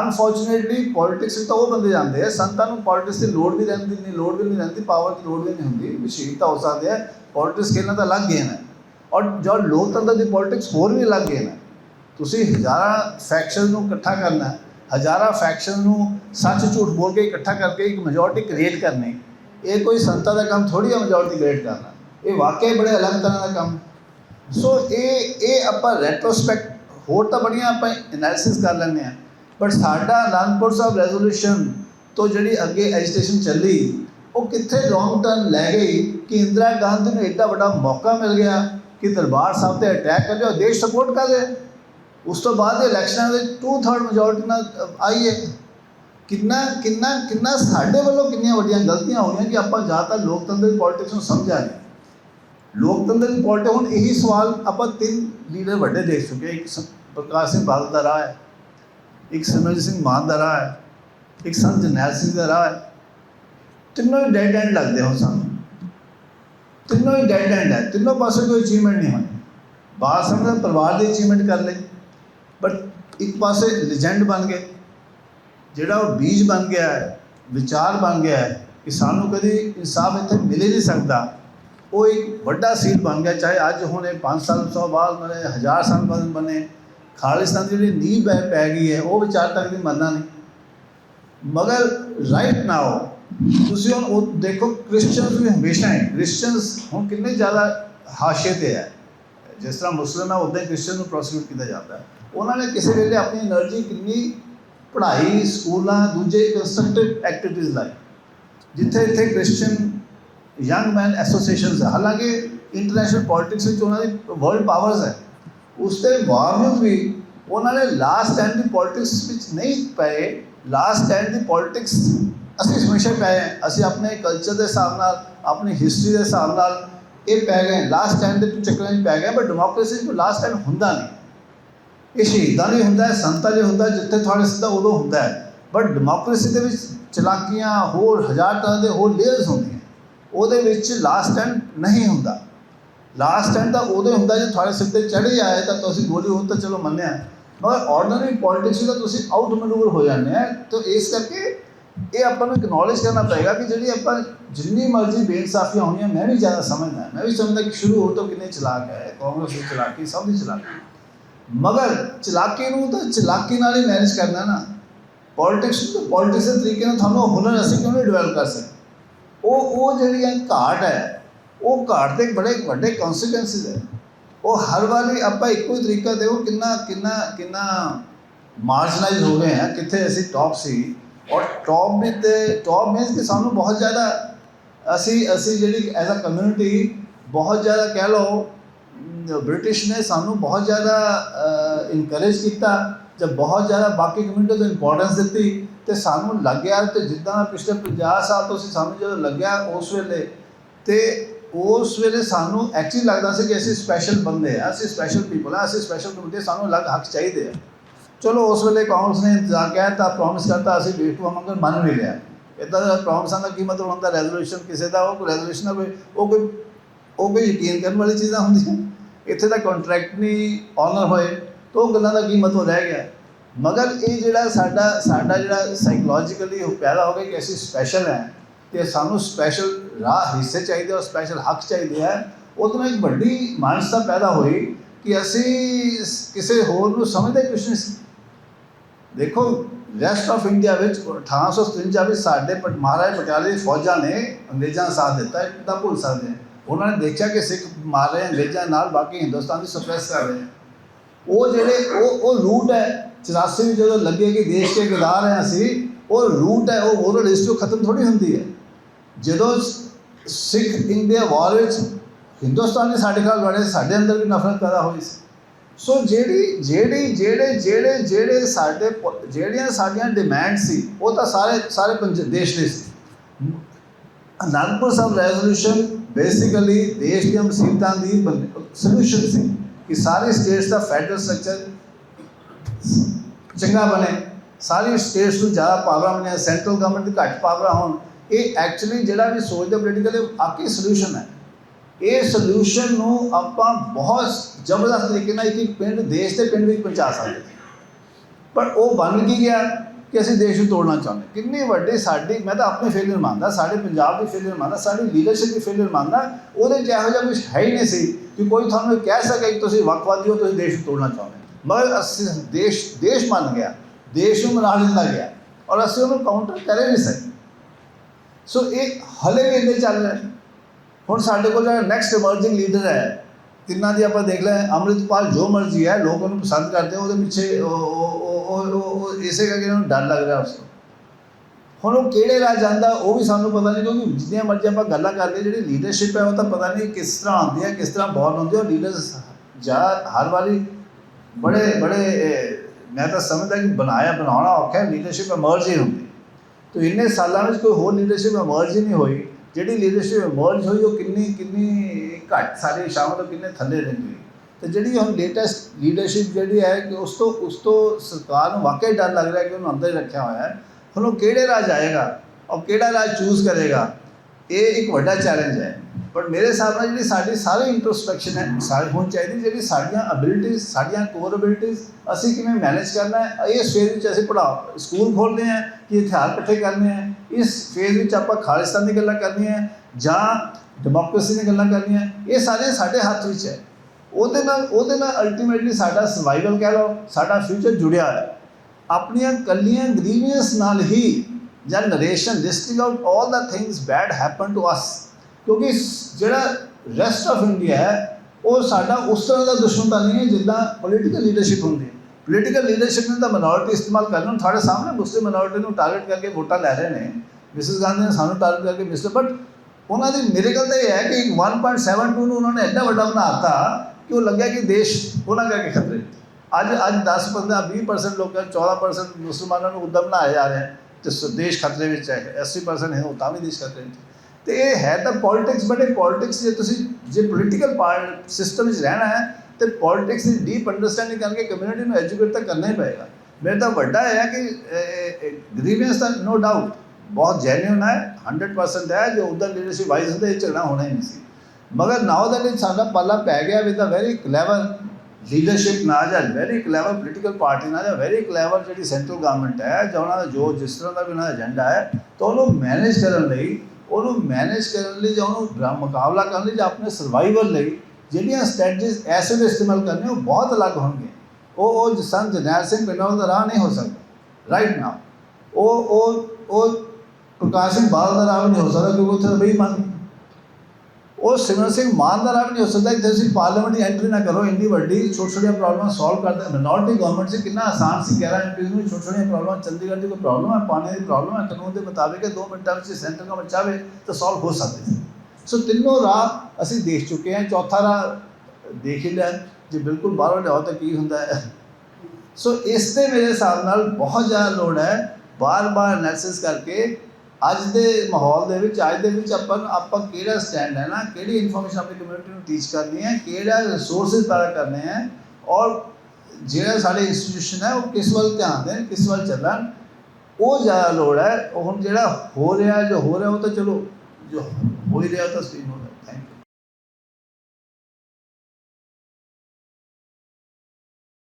ਅਨਫੋਰਚੂਨੇਟਲੀ ਪੋਲਿਟਿਕਸ ਵਿੱਚ ਤਾਂ ਉਹ ਬੰਦੇ ਜਾਂਦੇ ਆ, ਸੰਤਾਂ ਨੂੰ ਪੋਲਿਟਿਕਸ ਦੀ ਲੋੜ ਵੀ ਰਹਿੰਦੀ ਨਹੀਂ, ਲੋੜ ਵੀ ਨਹੀਂ ਰਹਿੰਦੀ ਪਾਵਰ ਦੀ ਲੋੜ ਵੀ ਨਹੀਂ ਹੁੰਦੀ ਮਸ਼ੀਨ ਹੋ ਸਕਦੇ ਆ ਪੋਲਿਟਿਕਸ ਖੇਲਣਾ ਤਾਂ ਅਲੱਗ ਗੇਮ ਹੈ। ਔਰ ਜੋ ਲੋਕਤੰਤਰ ਦੀ ਪੋਲਿਟਿਕਸ ਹੋਰ ਵੀ ਅਲੱਗ ਗੇਮ ਹੈ। ਤੁਸੀਂ ਹਜ਼ਾਰਾਂ ਫੈਕਸ਼ਨ ਨੂੰ ਇਕੱਠਾ ਕਰਨਾ ਹਜ਼ਾਰਾਂ ਫੈਕਸ਼ਨ ਨੂੰ ਸੱਚ ਝੂਠ ਬੋਲ ਕੇ ਇਕੱਠਾ ਕਰਕੇ ਇੱਕ ਮੈਜੋਰਟੀ ਕ੍ਰੀਏਟ ਕਰਨੀ ਇਹ ਕੋਈ ਸੰਤਾਂ ਦਾ ਕੰਮ ਥੋੜੀ ਹੈ ਮੈਜੋਰਟੀ ਕ੍ਰੀਏਟ ਕਰਨਾ। ਇਹ ਵਾਕਈ ਬੜੇ ਅਲੱਗ ਤਰ੍ਹਾਂ ਦਾ ਕੰਮ। ਸੋ ਇਹ ਇਹ ਆਪਾਂ ਰੈਟਰੋਸਪੈਕਟ ਹੋਰ ਤਾਂ ਬੜੀਆਂ ਆਪਾਂ ਐਨਾਲਿਸਿਸ ਕਰ ਲੈਂਦੇ ਆ ਬਟ ਸਾਡਾ ਆਨੰਦਪੁਰ ਸਾਹਿਬ ਰੈਜ਼ੋਲੂਸ਼ਨ ਤੋਂ ਜਿਹੜੀ ਅੱਗੇ ਐਜੀਟੇਸ਼ਨ ਚੱਲੀ ਉਹ ਕਿੱਥੇ ਲੌਂਗ ਟਰਨ ਲੈ ਗਈ ਕਿ ਇੰਦਰਾ ਗਾਂਧੀ ਨੂੰ ਐਡਾ ਵੱਡਾ ਮੌਕਾ ਮਿਲ ਗਿਆ ਕਿ ਦਰਬਾਰ ਸਾਹਿਬ ਤੇ ਅਟੈਕ ਕਰ ਲਿਆ ਦੇਸ਼ ਸਪੋਰਟ ਕਰ ਰਿਹਾ। ਉਸ ਤੋਂ ਬਾਅਦ ਇਲੈਕਸ਼ਨਾਂ ਦੇ 2/3 ਮੈਜੋਰਟੀ ਨਾਲ ਅ, ਆਈ ਹੈ। ਕਿੰਨਾ ਕਿੰਨਾ ਕਿੰਨਾ ਸਾਡੇ ਵੱਲੋਂ ਕਿੰਨੀਆਂ ਵੱਡੀਆਂ ਗਲਤੀਆਂ ਹੋਈਆਂ ਕਿ ਆਪਾਂ ਜ਼ਿਆਦਾਤਰ ਲੋਕਤੰਤਰ ਦੀ ਪੋਲਿਟਿਕਸ ਨੂੰ ਸਮਝਿਆ ਲੋਕਤੰਤਰ ਦੀ ਪੋਲਿਟਿਕਸ ਹੁਣ ਇਹੀ ਸਵਾਲ ਆਪਾਂ ਤਿੰਨ ਲੀਡਰ ਵੱਡੇ ਦੇਖ ਚੁੱਕੇ ਇੱਕ ਪ੍ਰਕਾਸ਼ ਸਿੰਘ ਬਾਦਲ ਦਾ ਰਾਹ ਹੈ। ਇੱਕ ਸਿਮਰਜੀਤ ਸਿੰਘ ਮਾਨ ਦਾ ਰਾਹ ਹੈ। ਇੱਕ ਸੰਤ ਜਰਨੈਲ ਸਿੰਘ ਦਾ ਰਾਹ ਹੈ। ਤਿੰਨੋਂ ਹੀ ਡੈਡ ਐਂਡ ਲੱਗਦੇ ਹੋ ਸਾਨੂੰ। ਤਿੰਨੋਂ ਹੀ ਡੈਡ ਐਂਡ ਹੈ। ਤਿੰਨੋਂ ਪਾਸੇ ਕੋਈ ਅਚੀਵਮੈਂਟ ਨਹੀਂ ਹੋਈ ਬਾਦ ਸਿੰਘ ਦਾ ਪਰਿਵਾਰ ਦੀ ਅਚੀਵਮੈਂਟ ਕਰ ਲਈ। ਬਟ ਇੱਕ ਪਾਸੇ ਲੈਜੈਂਡ ਬਣ ਗਏ। ਜਿਹੜਾ ਉਹ ਬੀਜ ਬਣ ਗਿਆ ਹੈ, ਵਿਚਾਰ ਬਣ ਗਿਆ ਹੈ ਕਿ ਸਾਨੂੰ ਕਦੀ ਇਨਸਾਫ ਇੱਥੇ ਮਿਲੇ ਨਹੀਂ ਸਕਦਾ। ਉਹ ਇੱਕ ਵੱਡਾ ਸੀਲ ਬਣ ਗਿਆ, ਚਾਹੇ ਅੱਜ ਹੁਣ ਇਹ 5 ਸਾਲ ਤੋਂ ਬਾਅਦ ਮਨੇ ਹਜ਼ਾਰ ਸਾਲ ਬਾਅਦ ਬਣੇ, ਖਾਲਿਸਤਾਨ ਦੀ ਜਿਹੜੀ ਨੀਂਹ ਬਹਿ ਪੈ ਗਈ ਹੈ, ਉਹ ਵਿਚਾਰ ਤੱਕ ਦੀ ਮੰਨਣਾ ਨਹੀਂ। ਮਗਰ ਰਾਈਟ ਨਾਓ ਤੁਸੀਂ ਹੁਣ ਉਹ ਦੇਖੋ ਕ੍ਰਿਸਚੀਅਨਸ ਵੀ ਹਮੇਸ਼ਾ ਹੈ ਕ੍ਰਿਸਚੀਅਨਸ ਹੁਣ ਕਿੰਨੇ ਜ਼ਿਆਦਾ ਹਾਸ਼ੇ ਤੇ ਹੈ। ਜਿਸ ਤਰ੍ਹਾਂ ਮੁਸਲਮਾਨ ਆ, ਉਦਾਂ ਕ੍ਰਿਸਚੀਅਨ ਨੂੰ ਪ੍ਰੋਸੀਕਿਊਟ ਕੀਤਾ ਜਾਂਦਾ ਹੈ। ਉਹਨਾਂ ਨੇ ਕਿਸੇ ਵੇਲੇ ਆਪਣੀ એનર્ਜੀ ਕਿੰਨੀ ਪੜ੍ਹਾਈ, ਸਕੂਲਾਂ, ਦੂਜੇ ਕੰਸਟਰਕਟਿਵ ਐਕਟੀਵਿਟੀਜ਼ ਲਾਈ। ਜਿੱਥੇ ਇੱਥੇ ਕ੍ਰਿਸਚੀਅਨ ਯੰਗ ਮੈਨ ਐਸੋਸੀਏਸ਼ਨਸ ਹੈ। ਹਾਲਾਂਕਿ ਇੰਟਰਨੈਸ਼ਨਲ ਪੋਲਿਟਿਕਸ ਵਿੱਚ ਉਹਨਾਂ ਦੀ ਵਰਲਡ ਪਾਵਰਸ ਹੈ। ਉਸ ਦੇ ਬਾਵਜੂਦ ਵੀ ਉਹਨਾਂ ਨੇ ਲਾਸਟ ਸਟੈਂਡ ਦੀ ਪੋਲਿਟਿਕਸ ਵਿੱਚ ਨਹੀਂ ਪਏ। ਲਾਸਟ ਸਟੈਂਡ ਦੀ ਪੋਲਿਟਿਕਸ ਅਸੀਂ ਹਮੇਸ਼ਾ ਪਏ ਅਸੀਂ ਆਪਣੇ ਕਲਚਰ ਦੇ ਹਿਸਾਬ ਨਾਲ, ਆਪਣੀ ਹਿਸਟਰੀ ਦੇ ਹਿਸਾਬ ਨਾਲ ਇਹ ਪੈ ਗਏ ਲਾਸਟ ਸਟੈਂਡ ਦੇ ਚੱਕਰਾਂ 'ਚ ਪੈ ਗਏ ਪਰ ਡੈਮੋਕ੍ਰੇਸੀ 'ਚ ਲਾਸਟ ਸਟੈਂਡ ਹੁੰਦਾ ਨਹੀਂ। ਇਹ ਸ਼ਹੀਦਾਂ ਲਈ ਹੁੰਦਾ ਹੈ, ਸੰਤਾਂ ਲਈ ਹੁੰਦਾ ਜਿੱਥੇ ਤੁਹਾਡੇ ਸਿੱਧਾ ਉਦੋਂ ਹੁੰਦਾ ਹੈ। ਬਟ ਡੈਮੋਕ੍ਰੇਸੀ ਦੇ ਵਿੱਚ ਚਲਾਕੀਆਂ ਹੋਰ ਹਜ਼ਾਰ ਤਰ੍ਹਾਂ ਦੇ ਹੋਰ ਲੇਅਰਸ ਹੁੰਦੀਆਂ। ਉਹਦੇ ਵਿੱਚ ਲਾਸਟ ਸਟੈਂਡ ਨਹੀਂ ਹੁੰਦਾ। ਲਾਸਟ ਸਟੈਂਡ ਤਾਂ ਉਦੋਂ ਹੁੰਦਾ ਜੇ ਤੁਹਾਡੇ ਸਿਰ ਤੇ ਚੜ੍ਹੀ ਆਏ ਤਾਂ ਤੁਸੀਂ ਗੋਲੀ ਹੋ ਤਾਂ ਚਲੋ ਮੰਨਿਆ। ਮਗਰ ਆਰਡੀਨਰੀ ਪੋਲਿਟਿਕਸ ਵਿੱਚ ਤਾਂ ਤੁਸੀਂ ਆਊਟ ਮੈਨੂਵਰ ਹੋ ਜਾਂਦੇ ਆ। ਤਾਂ ਇਸ ਕਰਕੇ ਇਹ ਆਪਾਂ ਨੂੰ ਐਕਨੋਲਜ ਕਰਨਾ ਪਏਗਾ ਕਿ ਜਿਹੜੀ ਆਪਾਂ ਜਿੰਨੀ ਮਰਜ਼ੀ ਬੇਇਨਸਾਫੀਆਂ ਹੋਣੀਆਂ, ਮੈਂ ਵੀ ਜ਼ਿਆਦਾ ਸਮਝਦਾ। ਮੈਂ ਵੀ ਸਮਝਦਾ ਕਿ ਸ਼ੁਰੂ ਹੋ ਤੋਂ ਕਿੰਨੇ ਚਲਾਕ ਹੈ, ਕਾਂਗਰਸ ਦੀ ਚਲਾਕੀ, ਸਭ ਦੀ ਚਲਾਕੀ। ਮਗਰ ਚਲਾਕੀ ਨੂੰ ਤਾਂ ਚਲਾਕੀ ਨਾਲ ਹੀ ਮੈਨੇਜ ਕਰਨਾ ਨਾ। ਪੋਲਿਟਿਕਸ ਨੂੰ ਪੋਲਿਟਿਕਸ ਦੇ ਤਰੀਕੇ ਨਾਲ ਤੁਹਾਨੂੰ ਹੁਨਰ ਅਸੀਂ ਕਿਉਂ ਨਹੀਂ ਡਿਵੈਲਪ ਕਰ ਸਕਦੇ? ਉਹ ਉਹ ਜਿਹੜੀ ਹੈ ਘਾਟ ਹੈ, ਉਹ ਘਾਟ ਦੇ ਬੜੇ ਵੱਡੇ ਕਨਸੀਕੁਐਂਸਿਸ ਹੈ। ਉਹ ਹਰ ਵਾਰੀ ਆਪਾਂ ਇੱਕੋ ਹੀ ਤਰੀਕਾ ਦੇਖੋ ਕਿੰਨਾ ਕਿੰਨਾ ਕਿੰਨਾ ਮਾਰਜਨਾਈਜ਼ ਹੋ ਗਏ ਆ ਕਿੱਥੇ ਅਸੀਂ ਟੌਪ ਸੀ। ਔਰ ਟੌਪ ਵੀ ਤੇ ਟੌਪ ਮੀਨਸ ਕਿ ਸਾਨੂੰ ਬਹੁਤ ਜ਼ਿਆਦਾ ਅਸੀਂ ਅਸੀਂ ਜਿਹੜੀ ਐਜ਼ ਅ ਕਮਿਊਨਿਟੀ ਬਹੁਤ ਜ਼ਿਆਦਾ ਕਹਿ ਲਓ ਬ੍ਰਿਟਿਸ਼ ਨੇ ਸਾਨੂੰ ਬਹੁਤ ਜ਼ਿਆਦਾ ਇਨਕਰੇਜ ਕੀਤਾ ਜਦ ਬਹੁਤ ਜ਼ਿਆਦਾ ਬਾਕੀ ਕਮਿਊਨਿਟੀ ਨੂੰ ਇੰਪੋਰਟੈਂਸ ਦਿੱਤੀ। ਤੇ ਸਾਨੂੰ ਲੱਗਿਆ ਤੇ ਜਿੱਦਾਂ ਪਿਛਲੇ 50 ਸਾਲ ਤੋਂ ਅਸੀਂ ਸਾਨੂੰ ਜਦੋਂ ਲੱਗਿਆ ਉਸ ਵੇਲੇ, ਤੇ ਉਸ ਵੇਲੇ ਸਾਨੂੰ ਐਕਚੁਅਲੀ ਲੱਗਦਾ ਸੀ ਕਿ ਅਸੀਂ ਸਪੈਸ਼ਲ ਬੰਦੇ ਆ, ਅਸੀਂ ਸਪੈਸ਼ਲ ਪੀਪਲ ਆ, ਅਸੀਂ ਸਪੈਸ਼ਲ ਕਮਿਊਨਿਟੀ ਸਾਨੂੰ ਅਲੱਗ ਹੱਕ ਚਾਹੀਦੇ ਆ। ਚਲੋ ਉਸ ਵੇਲੇ ਕਾਂਗਰਸ ਨੇ ਜਾ ਕਹਿਤਾ ਪ੍ਰੋਮਿਸ ਕਰਤਾ ਅਸੀਂ ਬੇਟੂ ਮੰਗਣ ਮੰਨ ਵੀ ਲਿਆ। ਇਦਾਂ ਦਾ ਪ੍ਰੋਮਿਸਾਂ ਦਾ ਕੀ ਮਤਲਬ ਹੁੰਦਾ ਰੈਜ਼ੋਲੂਸ਼ਨ ਕਿਸੇ ਦਾ, ਉਹ ਕੋਈ ਰੈਜ਼ੋਲੂਸ਼ਨ ਕੋਈ, ਉਹ ਕੋਈ ਉਹ ਕੋਈ ਯਕੀਨ ਕਰਨ ਵਾਲੀ ਚੀਜ਼ਾਂ ਹੁੰਦੀਆਂ। ਇੱਥੇ ਤਾਂ ਕੰਟਰੈਕਟ ਨਹੀਂ ਆਨਰ ਹੋਏ, ਤਾਂ ਉਹ ਗੱਲਾਂ ਦਾ ਕੀ ਮਤਲਬ ਰਹਿ ਗਿਆ। ਮਗਰ ਇਹ ਜਿਹੜਾ ਸਾਡਾ ਸਾਡਾ ਜਿਹੜਾ ਸਾਈਕੋਲੋਜੀਕਲੀ ਪੈਦਾ ਹੋ ਗਿਆ ਕਿ ਅਸੀਂ ਸਪੈਸ਼ਲ ਹੈ ਤੇ ਸਾਨੂੰ ਸਪੈਸ਼ਲ ਰਾਹ, ਹਿੱਸੇ ਚਾਹੀਦੇ ਔਰ ਸਪੈਸ਼ਲ ਹੱਕ ਚਾਹੀਦੇ ਹੈ ਉਹਦੇ ਨਾਲ ਇੱਕ ਵੱਡੀ ਮਾਨਸਤਾ ਪੈਦਾ ਹੋਈ ਕਿ ਅਸੀਂ ਕਿਸੇ ਹੋਰ ਨੂੰ ਸਮਝਦੇ ਕੁਛ ਨਹੀਂ ਸੀ। ਦੇਖੋ ਰੈਸਟ ਆਫ ਇੰਡੀਆ ਵਿੱਚ 1857 ਵਿੱਚ ਸਾਡੇ ਮਹਾਰਾਜ ਪਟਿਆਲੇ ਦੀ ਫੌਜਾਂ ਨੇ ਅੰਗਰੇਜ਼ਾਂ ਦਾ ਸਾਥ ਦਿੱਤਾ ਇਹ ਭੁੱਲ ਸਕਦੇ ਹਾਂ। ਉਹਨਾਂ ਨੇ ਦੇਖਿਆ ਕਿ ਸਿੱਖ ਮਾਰ ਰਹੇ ਅੰਗਰੇਜ਼ਾਂ ਨਾਲ ਬਾਕੀ ਹਿੰਦੁਸਤਾਨ ਦੀ ਸਪਰੈਸ ਕਰ ਰਹੇ ਹੈ ਉਹ ਜਿਹੜੇ, ਉਹ ਉਹ ਰੂਟ ਹੈ। 84 ਵਿੱਚ ਜਦੋਂ ਲੱਗੇ ਕਿ ਦੇਸ਼ ਕੇ ਗਦਾਰ ਹੈ ਅਸੀਂ, ਉਹ ਰੂਟ ਹੈ, ਉਹ ਓਰਲ ਹਿਸਟਰੀ ਖਤਮ ਥੋੜੀ ਹੁੰਦੀ ਹੈ। ਜਦੋਂ ਸਿੱਖ ਇੰਡੀਆ ਵਾਰ ਵਿੱਚ ਹਿੰਦੁਸਤਾਨ ਨੇ ਸਾਡੇ ਖਿਲਾਫ ਲੜੇ ਸਾਡੇ ਅੰਦਰ ਵੀ ਨਫ਼ਰਤ ਪੈਦਾ ਹੋਈ ਸੀ। ਸੋ ਜਿਹੜੀ ਜਿਹੜੀ, ਜਿਹੜੇ ਜਿਹੜੇ ਜਿਹੜੇ ਸਾਡੇ ਜਿਹੜੀਆਂ ਸਾਡੀਆਂ ਡਿਮਾਂਡ ਸੀ, ਉਹ ਤਾਂ ਸਾਰੇ ਸਾਰੇ ਪੰਜ ਦੇਸ਼ ਦੇ ਸੀ। ਅਨੰਦਪੁਰ ਸਾਹਿਬ ਰੈਜ਼ੋਲੂਸ਼ਨ ਬੇਸਿਕਲੀ ਦੇਸ਼ ਦੀਆਂ ਮੁਸੀਬਤਾਂ ਦੀ ਸੋਲੂਸ਼ਨ ਸੀ ਕਿ ਸਾਰੇ ਸਟੇਟਸ ਦਾ ਫੈਡਰਲ ਸਟਰਕਚਰ ਚੰਗਾ ਬਣੇ। ਸਾਰੀ ਸਟੇਟਸ ਨੂੰ ਜ਼ਿਆਦਾ ਪਾਵਰਾਂ ਬਣਿਆ ਸੈਂਟਰਲ ਗਵਰਨਮੈਂਟ ਦੀ ਘੱਟ ਪਾਵਰਾਂ ਹੋਣ, ਇਹ ਐਕਚੁਅਲੀ ਜਿਹੜਾ ਵੀ ਸੋਚਦੇ ਪੋਲੀਟੀਕਲ ਆਕੀ ਸੋਲੂਸ਼ਨ ਹੈ। ਇਹ ਸੋਲੂਸ਼ਨ ਨੂੰ ਆਪਾਂ ਬਹੁਤ ਜ਼ਬਰਦਸਤ ਤਰੀਕੇ ਨਾਲ ਇੱਕ ਪਿੰਡ, ਦੇਸ਼ ਦੇ ਪਿੰਡ ਵਿੱਚ ਪਹੁੰਚਾ ਸਕਦੇ। ਪਰ ਉਹ ਬਣ ਕੀ ਗਿਆ ਕਿ ਅਸੀਂ ਦੇਸ਼ ਨੂੰ ਤੋੜਨਾ ਚਾਹੁੰਦੇ। ਕਿੰਨੀ ਵੱਡੀ ਸਾਡੀ, ਮੈਂ ਤਾਂ ਆਪਣੇ ਫੇਲਿਅਰ ਮੰਨਦਾ, ਸਾਡੇ ਪੰਜਾਬ ਦੀ ਫੇਲਿਅਰ ਮੰਨਦਾ, ਸਾਡੀ ਲੀਡਰਸ਼ਿਪ ਦੀ ਫੇਲਿਅਰ ਮੰਨਦਾ, ਉਹਦੇ 'ਚ ਇਹੋ ਜਿਹਾ ਕੁਝ ਹੈ ਹੀ ਨਹੀਂ ਸੀ ਕਿ ਕੋਈ ਤੁਹਾਨੂੰ ਇਹ ਕਹਿ ਸਕੇ ਕਿ ਤੁਸੀਂ ਵੱਖਵਾਦੀ ਹੋ, ਤੁਸੀਂ ਦੇਸ਼ ਨੂੰ ਤੋੜਨਾ ਚਾਹੁੰਦੇ। ਹੋ। ਮਗਰ ਅਸੀਂ ਦੇਸ਼ ਦੇਸ਼ ਮੰਨ ਗਿਆ, ਦੇਸ਼ ਨੂੰ ਮਨਾ ਲਿੱਤਾ ਗਿਆ ਔਰ ਅਸੀਂ ਉਹਨੂੰ ਕਾਊਂਟਰ ਕਰੇ ਨਹੀਂ ਸਕੇ। ਸੋ ਇਹ ਹਲੇ ਵੀ ਇੰਨੇ ਚੱਲ ਰਿਹਾ ਹੁਣ ਸਾਡੇ ਕੋਲ ਜਿਹੜਾ ਨੈਕਸਟ ਇਮਰਜਿੰਗ ਲੀਡਰ ਹੈ, ਤਿੰਨਾਂ ਦੀ ਆਪਾਂ ਦੇਖ ਲੈ ਅੰਮ੍ਰਿਤਪਾਲ ਜੋ ਮਰਜ਼ੀ ਹੈ, ਲੋਕ ਉਹਨੂੰ ਪਸੰਦ ਕਰਦੇ, ਉਹਦੇ ਪਿੱਛੇ ਉਹ ਇਸੇ ਕਰਕੇ ਉਹਨਾਂ ਨੂੰ ਡਰ ਲੱਗ ਰਿਹਾ ਉਸ ਤੋਂ। ਹੁਣ ਉਹ ਕਿਹੜੇ ਰਾਜ ਜਾਂਦਾ, ਉਹ ਵੀ ਸਾਨੂੰ ਪਤਾ ਨਹੀਂ, ਕਿਉਂਕਿ ਜਿੰਨੀਆਂ ਮਰਜ਼ੀ ਆਪਾਂ ਗੱਲਾਂ ਕਰਦੇ ਜਿਹੜੀ ਲੀਡਰਸ਼ਿਪ ਹੈ, ਉਹ ਤਾਂ ਪਤਾ ਨਹੀਂ ਕਿਸ ਤਰ੍ਹਾਂ ਆਉਂਦੀ ਹੈ, ਕਿਸ ਤਰ੍ਹਾਂ ਬੌਰਨ ਹੁੰਦੀ ਹੈ, ਉਹ ਲੀਡਰਸ ਜਾਂ ਹਰ ਵਾਰੀ ਬੜੇ ਬੜੇ ਮੈਂ ਤਾਂ ਸਮਝਦਾ ਕਿ ਬਣਾਇਆ, ਬਣਾਉਣਾ ਔਖਾ ਹੈ ਲੀਡਰਸ਼ਿਪ ਐਮਰਜ ਹੀ ਹੁੰਦੀ। ਤੋ ਇੰਨੇ ਸਾਲਾਂ ਵਿੱਚ ਕੋਈ ਹੋਰ ਲੀਡਰਸ਼ਿਪ ਐਮਰਜ਼ ਹੀ ਨਹੀਂ ਹੋਈ। ਜਿਹੜੀ ਲੀਡਰਸ਼ਿਪ ਐਮਰਜ ਹੋਈ, ਉਹ ਕਿੰਨੀ ਕਿੰਨੀ ਘੱਟ, ਸਾਰੇ ਸ਼ਾਮ ਤੋਂ ਕਿੰਨੇ ਥੱਲੇ ਰਹਿੰਦੀ ਤੇ ਜਿਹੜੀ ਹੁਣ ਲੇਟੈਸਟ ਲੀਡਰਸ਼ਿਪ ਜਿਹੜੀ ਹੈ, ਕਿ ਉਸ ਤੋਂ ਉਸ ਤੋਂ ਸਰਕਾਰ ਨੂੰ ਵਾਕਈ ਡਰ ਲੱਗ ਰਿਹਾ ਕਿ ਉਹਨੂੰ ਅੰਦਰ ਹੀ ਰੱਖਿਆ ਹੋਇਆ ਹੈ। ਹੁਣ ਉਹ ਕਿਹੜੇ ਰਾਜ ਆਏਗਾ ਔਰ ਕਿਹੜਾ ਰਾਜ ਚੂਜ਼ ਕਰੇਗਾ, ਇਹ ਇੱਕ ਵੱਡਾ ਚੈਲੰਜ ਹੈ। ਪਰ ਮੇਰੇ ਹਿਸਾਬ ਨਾਲ ਜਿਹੜੀ ਸਾਡੀ ਸਾਰੀ ਇੰਟਰੋਸਪੈਕਸ਼ਨ ਹੈ, ਸਾਰੀ ਹੋਣੀ ਚਾਹੀਦੀ, ਜਿਹੜੀ ਸਾਡੀਆਂ ਅਬਿਲਿਟੀਜ਼ ਸਾਡੀਆਂ ਕੋਰ ਅਬਿਲਿਟੀਜ਼ ਅਸੀਂ ਕਿਵੇਂ ਮੈਨੇਜ ਕਰਨਾ ਹੈ, ਇਹ ਫੇਜ਼ ਵਿੱਚ ਅਸੀਂ ਪੜ੍ਹਾ ਸਕੂਲ ਖੋਲਦੇ ਹਾਂ ਕਿ ਹਥਿਆਰ ਇਕੱਠੇ ਕਰਨੇ ਹੈ, ਇਸ ਫੇਜ਼ ਵਿੱਚ ਆਪਾਂ ਖਾਲਿਸਤਾਨ ਦੀ ਗੱਲਾਂ ਕਰਨੀਆਂ ਜਾਂ ਡੈਮੋਕ੍ਰੇਸੀ ਦੀਆਂ ਗੱਲਾਂ ਕਰਨੀਆਂ ਇਹ ਸਾਰੇ ਸਾਡੇ ਹੱਥ ਵਿੱਚ ਹੈ। ਉਹਦੇ ਨਾਲ ਉਹਦੇ ਨਾਲ ਅਲਟੀਮੇਟਲੀ ਸਾਡਾ ਸਰਵਾਈਵਲ ਕਹਿ ਲਓ, ਸਾਡਾ ਫਿਊਚਰ ਜੁੜਿਆ ਹੈ। ਆਪਣੀਆਂ ਕੱਲੀਆਂ ਗ੍ਰੀਵੀਅੰਸ ਨਾਲ ਹੀ ਜਾਂ narration listing out 올 the things bad happen to us ਕਿਉਂਕਿ ਜਿਹੜਾ ਰੈਸਟ ਆਫ ਇੰਡੀਆ ਹੈ, ਉਹ ਸਾਡਾ ਉਸ ਤਰ੍ਹਾਂ ਦਾ ਦੁਸ਼ਮਣ ਤਾਂ ਨਹੀਂ ਹੈ ਜਿੱਦਾਂ ਪੋਲੀਟੀਕਲ ਲੀਡਰਸ਼ਿਪ ਹੁੰਦੀ ਹੈ। ਪੋਲੀਟੀਕਲ ਲੀਡਰਸ਼ਿਪ ਨੇ ਤਾਂ ਮਿਨੋਰਿਟੀ ਇਸਤੇਮਾਲ ਕਰਨਾ ਹੁਣ ਤੁਹਾਡੇ ਸਾਹਮਣੇ ਮੁਸਲਿਮ ਮਿਨੋਰਿਟੀ ਨੂੰ ਟਾਰਗੇਟ ਕਰਕੇ ਵੋਟਾਂ ਲੈ ਰਹੇ ਨੇ। ਮਿਸਿਸ ਗਾਂਧੀ ਨੇ ਸਾਨੂੰ ਟਾਰਗੇਟ ਕਰਕੇ ਮਿਸਟਰ ਬਟ ਉਹਨਾਂ ਦੀ ਮੇਰੇ ਗੱਲ ਤਾਂ ਇਹ ਹੈ ਕਿ 1.72 ਨੂੰ ਉਹਨਾਂ ਨੇ ਐਡਾ ਵੱਡਾ ਬਣਾਤਾ ਕਿ ਉਹ ਲੱਗਿਆ ਕਿ ਦੇਸ਼ ਉਹਨਾਂ ਕਰਕੇ ਖਤਰੇ। ਅੱਜ ਅੱਜ 10 15 20% ਲੋਕਾਂ 14% ਮੁਸਲਮਾਨਾਂ ਨੂੰ ਉਦਮ ਬਣਾਇਆ ਜਾ ਰਿਹਾ ਹੈ ਤੇ ਦੇਸ਼ ਖਤਰੇ ਵਿੱਚ ਹੈ। 80% ਹੈ ਉਹ ਤਾਂ ਵੀ ਦੇਸ਼ ਖਤਰੇ ਵਿੱਚ ਤੇ ਇਹ ਹੈ ਤਾਂ ਪੋਲਿਟਿਕਸ ਬਟ ਇਹ ਪੋਲਿਟਿਕਸ ਜੇ ਤੁਸੀਂ, ਜੇ ਪੋਲੀਟੀਕਲ ਪਾਰਟ ਸਿਸਟਮ ਵਿੱਚ ਰਹਿਣਾ ਹੈ, ਤੇ ਪੋਲਿਟਿਕਸ ਦੀ ਡੀਪ ਅੰਡਰਸਟੈਂਡਿੰਗ ਕਰਕੇ ਕਮਿਊਨਿਟੀ ਨੂੰ ਐਜੂਕੇਟ ਤਾਂ ਕਰਨਾ ਹੀ ਪਏਗਾ। ਮੇਰਾ ਤਾਂ ਵੱਡਾ ਇਹ ਹੈ ਕਿ ਗ੍ਰੀਵੈਂਸ ਤਾਂ ਨੋ ਡਾਊਟ ਬਹੁਤ ਜੈਨੂਇਨ ਹੈ 100% ਹੈ, ਜੋ ਉਧਰ ਲੀਡਰਸ਼ਿਪ ਵਾਈਜ਼ ਹੁੰਦਾ ਇਹ ਝਗੜਾ ਹੋਣਾ ਹੀ ਨਹੀਂ ਸੀ। ਮਗਰ ਨਾਓ ਦਾ ਦਿਨ ਸਾਡਾ ਪੱਲਾ ਪੈ ਗਿਆ with a very clever leadership ਨਾ ਜਾਂ ਵੈਰੀ ਕਲੇਵਰ ਪੋਲੀਟੀਕਲ ਪਾਰਟੀ ਨਾ ਜਾਂ ਵੈਰੀ ਕਲੇਵਰ ਜਿਹੜੀ ਸੈਂਟਰਲ ਗਵਰਨਮੈਂਟ ਹੈ ਜਾਂ ਉਹਨਾਂ ਦਾ ਜੋ ਜਿਸ ਤਰ੍ਹਾਂ ਦਾ ਵੀ ਉਹਨਾਂ ਦਾ ਏਜੰਡਾ ਹੈ, ਤਾਂ ਉਹਨੂੰ ਮੈਨੇਜ ਕਰਨ ਲਈ ਉਹਨੂੰ ਮੈਨੇਜ ਕਰਨ ਲਈ ਜਾਂ ਉਹਨੂੰ ਬਰਾ- ਮੁਕਾਬਲਾ ਕਰਨ ਲਈ ਜਾਂ ਆਪਣੇ ਸਰਵਾਈਵਲ ਲਈ ਜਿਹੜੀਆਂ ਸਟ੍ਰੈਟਜੀਜ਼ ਐਸੇ ਦੇ ਇਸਤੇਮਾਲ ਕਰਨੇ, ਉਹ ਬਹੁਤ ਅਲੱਗ ਹੋਣਗੇ। ਉਹ ਉਹ ਸੰਤ ਤਰ੍ਹਾਂ ਜਰਨੈਲ ਸਿੰਘ ਪਿੰਡੋਂ ਉਹਦਾ ਰਾਹ ਨਹੀਂ ਹੋ ਸਕਦਾ। ਰਾਈਟ ਨਾਓ ਉਹ ਉਹ ਉਹ ਪ੍ਰਕਾਸ਼ ਸਿੰਘ ਬਾਦਲ ਦਾ ਰਾਹ ਵੀ ਨਹੀਂ ਹੋ ਸਕਦਾ ਕਿਉਂਕਿ ਉੱਥੇ ਬੇਈਮਾਨ। ਉਹ ਸਿਮਰਨ ਸਿੰਘ ਮਾਨ ਦਾ ਰਾਹ ਵੀ ਨਹੀਂ ਹੋ ਸਕਦਾ ਕਿ ਤੁਸੀਂ ਪਾਰਲੀਮੈਂਟ ਦੀ ਐਂਟਰੀ ਨਾ ਕਰੋ, ਇੰਨੀ ਵੱਡੀ ਛੋਟੀ ਛੋਟੀਆਂ ਪ੍ਰੋਬਲਮਾਂ ਸੋਲਵ ਕਰਦਾ ਮਿਨੋਰਟੀ ਗਵਰਨਮੈਂਟ ਸੀ, ਕਿੰਨਾ ਆਸਾਨ ਸੀ 11 ਐਮਪੀਜ਼ ਨੂੰ ਛੋਟੀ ਛੋਟੀਆਂ ਪ੍ਰੋਬਲਮਾਂ ਚੰਡੀਗੜ੍ਹ ਦੀ ਕੋਈ ਪ੍ਰੋਬਲਮ ਹੈ ਪਾਣੀ ਦੀ ਪ੍ਰੋਬਲਮ ਹੈ ਕਾਨੂੰਨ ਦੇ ਮੁਤਾਬਿਕ 2 ਮਿੰਟਾਂ ਵਿੱਚ ਸੈਂਟਰ ਗਵਰਨਮੈਂਟ ਚਾਹੇ ਤਾਂ ਸੋਲਵ ਹੋ ਸਕਦੇ ਸੀ। ਸੋ ਤਿੰਨੋਂ ਰਾਹ ਅਸੀਂ ਦੇਖ ਚੁੱਕੇ ਹਾਂ, ਚੌਥਾ ਰਾਹ ਦੇਖ ਹੀ ਲਿਆ। ਜੇ ਬਿਲਕੁਲ ਬਾਹਰੋਂ ਲਿਆਓ ਤਾਂ ਕੀ ਹੁੰਦਾ ਹੈ? ਸੋ ਇਸ ਤੇ ਮੇਰੇ ਹਿਸਾਬ ਨਾਲ ਬਹੁਤ ਜ਼ਿਆਦਾ ਲੋੜ ਹੈ, ਬਾਰ-ਬਾਰ ਐਨਾਲਿਸਿਸ ਕਰਕੇ ਅੱਜ ਦੇ ਮਾਹੌਲ ਦੇ ਵਿੱਚ, ਅੱਜ ਦੇ ਵਿੱਚ ਆਪਾਂ ਆਪਾਂ ਕਿਹੜਾ ਸਟੈਂਡ ਹੈ ਨਾ, ਕਿਹੜੀ ਇਨਫੋਰਮੇਸ਼ਨ ਆਪਣੀ ਕਮਿਊਨਿਟੀ ਨੂੰ ਟੀਚ ਕਰਨੀ ਹੈ, ਕਿਹੜਾ ਰਿਸੋਰਸਸ ਪੈਦਾ ਕਰਨੇ ਹੈ, ਔਰ ਜਿਹੜਾ ਸਾਡੇ ਇੰਸਟੀਟਿਊਸ਼ਨ ਹੈ, ਉਹ ਕਿਸ ਵੱਲ ਧਿਆਨ ਦੇਣ, ਕਿਸ ਵੱਲ ਚੱਲਣ, ਉਹ ਜ਼ਿਆਦਾ ਲੋੜ ਹੈ। ਹੁਣ ਜਿਹੜਾ ਹੋ ਰਿਹਾ, ਜੋ ਹੋ ਰਿਹਾ, ਉਹ ਤਾਂ ਚਲੋ, ਜੋ ਹੋ ਹੀ ਰਿਹਾ ਉਹ ਤਾਂ ਸਹੀ ਹੋ